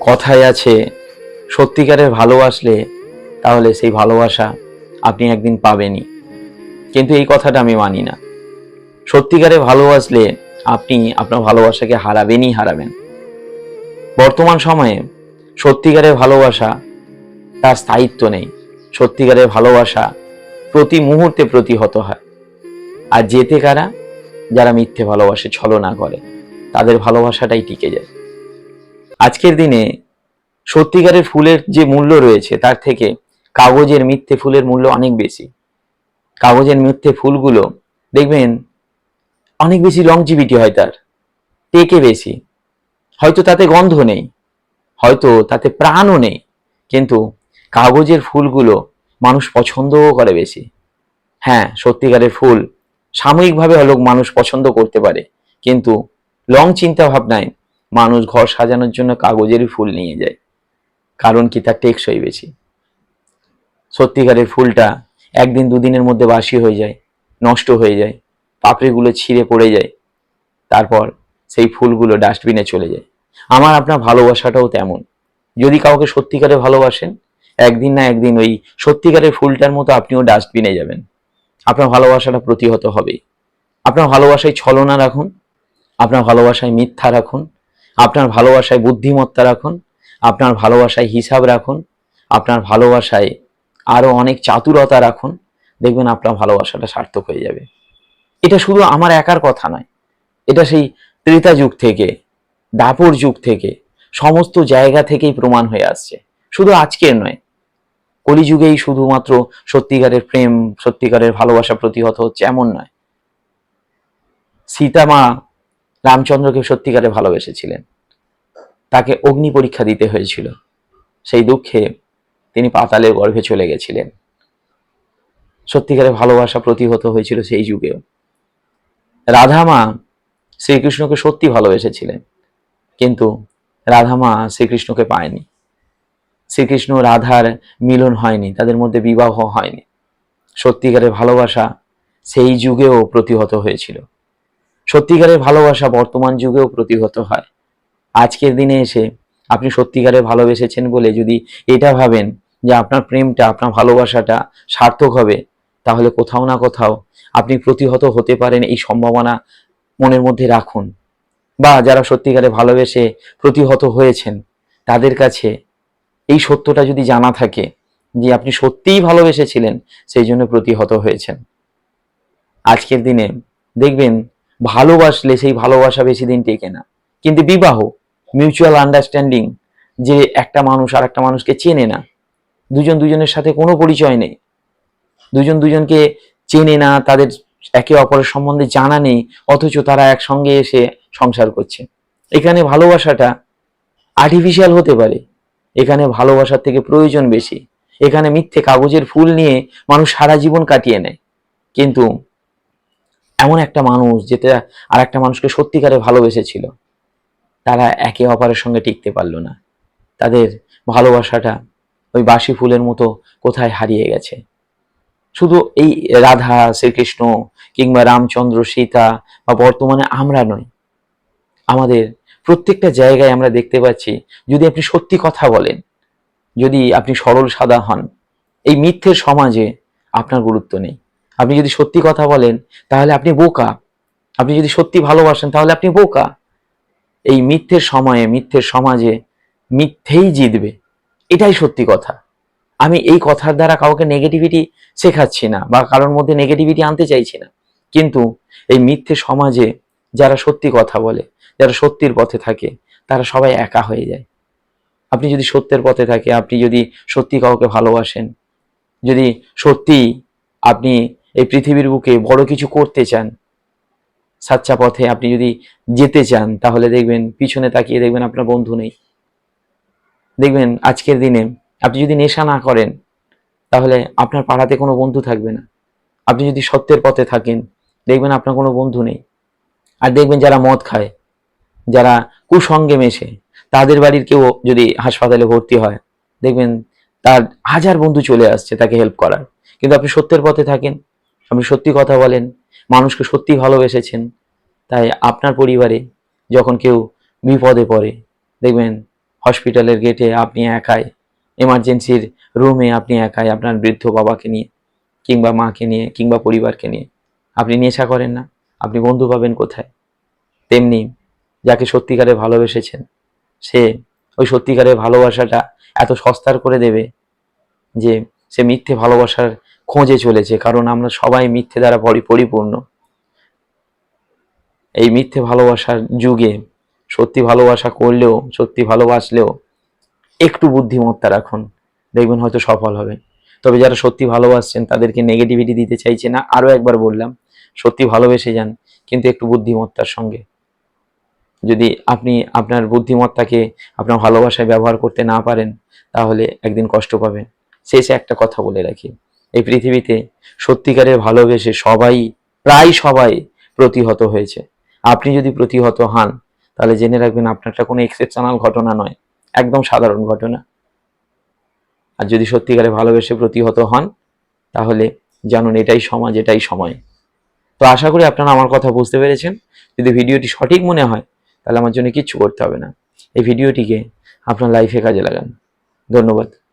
কথায় আছে, সত্যিকারের ভালোবাসলে তাহলে সেই ভালোবাসা আপনি একদিন পাবেনই। কিন্তু এই কথাটা আমি মানি না। সত্যিকারে ভালোবাসলে আপনি আপনার ভালোবাসাকে হারাবেনই হারাবেন। বর্তমান সময়ে সত্যিকারের ভালোবাসা তার স্থায়িত্ব নেই। সত্যিকারের ভালোবাসা প্রতি মুহূর্তে প্রতিহত হয়। আর যেতে কারা? যারা মিথ্যে ভালোবাসে ছলনা করে, তাদের ভালোবাসাটাই টিকে যায়। আজকের দিনে সত্যিকারের ফুলের যে মূল্য রয়েছে, তার থেকে কাগজের মিথ্যে ফুলের মূল্য অনেক বেশি। কাগজের মিথ্যে ফুলগুলো, দেখবেন, অনেক বেশি লংজিভিটি হয় তার। টেকে বেশি। হয়তো তাতে গন্ধ নেই, হয়তো তাতে প্রাণও নেই, কিন্তু কাগজের ফুলগুলো মানুষ পছন্দও করে বেশি। হ্যাঁ সত্যিকারের ফুল সাময়িকভাবে হলেও মানুষ পছন্দ করতে পারে, কিন্তু লং চিন্তা ভাবনায় মানুষ ঘর সাজানোর জন্য কাগজেরই ফুল নিয়ে যায়। কারণ কি? তার টেকসই বেশি। সত্যিকারের ফুলটা একদিন দুদিনের মধ্যে বাসি হয়ে যায়, নষ্ট হয়ে যায়, পাপড়িগুলো ছিঁড়ে পড়ে যায়, তারপর সেই ফুলগুলো ডাস্টবিনে চলে যায়। আমার আপনার ভালোবাসাটাও তেমন। যদি কাউকে সত্যিকারে ভালোবাসেন, একদিন না একদিন ওই সত্যিকারের ফুলটার মতো আপনিও ডাস্টবিনে যাবেন। আপনার ভালোবাসাটা প্রতিহত হবেই আপনার ভালোবাসায় ছলনা রাখুন, আপনার ভালোবাসায় মিথ্যা রাখুন আপনার ভালোবাসায় বুদ্ধিমত্তা রাখুন, আপনার ভালোবাসায় হিসাব রাখুন, আপনার ভালোবাসায় আরও অনেক চাতুরতা রাখুন, দেখবেন আপনার ভালোবাসাটা সার্থক হয়ে যাবে। এটা শুধু আমার একার কথা নয়, এটা সেই ত্রেতা যুগ থেকে, দাপর যুগ থেকে, সমস্ত জায়গা থেকেই প্রমাণ হয়ে আসছে। শুধু আজকের নয়, কলিযুগেই শুধুমাত্র সত্যিকারের প্রেম, সত্যিকারের ভালোবাসা প্রতিহত হচ্ছে এমন নয়। সীতা মা রামচন্দ্রকে সত্যিকারে ভালোবেসেছিলেন। তাকে অগ্নি পরীক্ষা দিতে হয়েছিল। সেই দুঃখে তিনি পাতালের গর্ভে চলে গেছিলেন। সত্যিকারের ভালোবাসা প্রতিহত হয়েছিল সেই যুগেও। রাধামা শ্রীকৃষ্ণকে সত্যি ভালোবেসেছিলেন, কিন্তু রাধামা শ্রীকৃষ্ণকে পায়নি। শ্রীকৃষ্ণ রাধার মিলন হয়নি, তাদের মধ্যে বিবাহ হয়নি। সত্যিকারের ভালোবাসা সেই যুগেও প্রতিহত হয়েছিল। সত্যিকারের ভালোবাসা বর্তমান যুগেও প্রতিহত হয়। আজকের দিনে এসে আপনি সত্যিকারে ভালোবেসেছেন বলে যদি এটা ভাবেন যে আপনার প্রেমটা, আপনার ভালোবাসাটা সার্থক হবে, তাহলে কোথাও না কোথাও আপনি প্রতিহত হতে পারেন এই সম্ভাবনা মনের মধ্যে রাখুন। বা যারা সত্যিকারে ভালোবেসে প্রতিহত হয়েছেন, তাদের কাছে এই সত্যটা যদি জানা থাকে যে আপনি সত্যিই ভালোবেসেছিলেন, সেই জন্য প্রতিহত হয়েছেন। আজকের দিনে দেখবেন ভালোবাসলে সেই ভালোবাসা বেশি দিন টেকে না। কিন্তু বিবাহ মিউচুয়াল আন্ডারস্ট্যান্ডিং যে একটা মানুষ আর একটা মানুষকে চেনে না, দুজন দুজনের সাথে কোনো পরিচয় নেই। দুজন দুজনকে চেনে না, তাদের একে অপরের সম্বন্ধে জানা নেই, অথচ তারা একসঙ্গে এসে সংসার করছে। এখানে ভালোবাসাটা আর্টিফিশিয়াল হতে পারে। এখানে ভালোবাসার থেকে প্রয়োজন বেশি। এখানে মিথ্যে কাগজের ফুল নিয়ে মানুষ সারা জীবন কাটিয়ে নেয়। কিন্তু এমন একটা মানুষ যেটা আর একটা মানুষকে সত্যিকারে ভালোবেসেছিল। তারা একে অপরের সঙ্গে টিকতে পারল না। তাদের ভালোবাসাটা ওই বাসি ফুলের মতো কোথায় হারিয়ে গেছে। শুধু এই রাধা, শ্রীকৃষ্ণ কিংবা রামচন্দ্র, সীতা বা বর্তমানে আমরা নই। আমাদের প্রত্যেকটা জায়গায় আমরা দেখতে পাচ্ছি, যদি আপনি সত্যি কথা বলেন, যদি আপনি সরল সাদা হন, এই মিথ্যের সমাজে আপনার গুরুত্ব নেই। আপনি যদি সত্যি কথা বলেন, তাহলে আপনি বোকা। আপনি যদি সত্যি ভালোবাসেন, তাহলে আপনি বোকা। এই মিথ্যের সময়ে, মিথ্যের সমাজে মিথ্যেই জিতবে। এটাই সত্যি কথা। আমি এই কথার দ্বারা কাউকে নেগেটিভিটি শেখাচ্ছি না বা কারোর মধ্যে নেগেটিভিটি আনতে চাইছি না। কিন্তু এই মিথ্যে সমাজে যারা সত্যি কথা বলে, যারা সত্যির পথে থাকে, তারা সবাই একা হয়ে যায়। আপনি যদি সত্যের পথে থাকে, আপনি যদি সত্যি কাউকে ভালোবাসেন, যদি সত্যি আপনি এই পৃথিবীর বুকে বড় কিছু করতে চান, সাচ্চা পথে আপনি যদি যেতে চান, তাহলে দেখবেন পিছনে তাকিয়ে দেখবেন আপনার বন্ধু নেই। দেখবেন আজকের দিনে আপনি যদি নেশা না করেন, তাহলে আপনার পাড়াতে কোনো বন্ধু থাকবে না। আপনি যদি সত্যের পথে থাকেন, দেখবেন আপনার কোনো বন্ধু নেই। আর দেখবেন যারা মদ খায়, যারা কুসঙ্গে মেশে, তাদের বাড়ির কেউ যদি হাসপাতালে ভর্তি হয়, দেখবেন তার হাজার বন্ধু চলে আসছে তাকে হেল্প করার। কিন্তু আপনি সত্যের পথে থাকেন আপনি সত্যি কথা বলেন, মানুষকে সত্যি ভালোবেসেছেন। তাই আপনার পরিবারে যখন কেউ বিপদে পড়ে, দেখবেন হসপিটালের গেটে আপনি একাই এমার্জেন্সির রুমে আপনি একাই আপনার বৃদ্ধ বাবাকে নিয়ে, কিংবা মাকে নিয়ে, কিংবা পরিবারকে নিয়ে। আপনি নেশা করেন না, আপনি বন্ধু পাবেন কোথায়? তেমনি যাকে সত্যিকারে ভালোবেসেছেন, সে ওই সত্যিকারের ভালোবাসাটা এত সস্তার করে দেবে যে সে মিথ্যে ভালোবাসার খোঁজে চলেছে, কারণ আমরা সবাই মিথ্যে দ্বারা পরি, পরিপূর্ণ। এই মিথ্যে ভালোবাসার যুগে সত্যি ভালোবাসা করলেও, সত্যি ভালোবাসলেও একটু বুদ্ধিমত্তা রাখুন, দেখবেন হয়তো সফল হবে। তবে যারা সত্যি ভালোবাসছেন, তাদেরকে নেগেটিভিটি দিতে চাইছে না। আরও একবার বললাম, সত্যি ভালোবেসে যান, কিন্তু একটু বুদ্ধিমত্তার সঙ্গে। যদি আপনি আপনার বুদ্ধিমত্তাকে, আপনার ভালোবাসায় ব্যবহার করতে না পারেন, তাহলে একদিন কষ্ট পাবেন। শেষে একটা কথা বলে রাখি। এই পৃথিবীতে সত্যিকারের ভালোবেসে সবাই, প্রায় সবাই প্রতিহত হয়েছে। আপনি যদি প্রতিহত হন, তাহলে জেনে রাখবেন আপনারটা কোনো এক্সেপশনাল ঘটনা নয়, একদম সাধারণ ঘটনা। আর যদি সত্যিকারে ভালোবেসে প্রতিহত হন, তাহলে জানুন এটাই সমাজ, এটাই সময়। তো আশা করি আপনারা আমার কথা বুঝতে পেরেছেন। যদি ভিডিওটি সঠিক মনে হয়, তাহলে আমার জন্য কিচ্ছু করতে হবে না। এই ভিডিওটিকে আপনার লাইফে কাজে লাগান। ধন্যবাদ।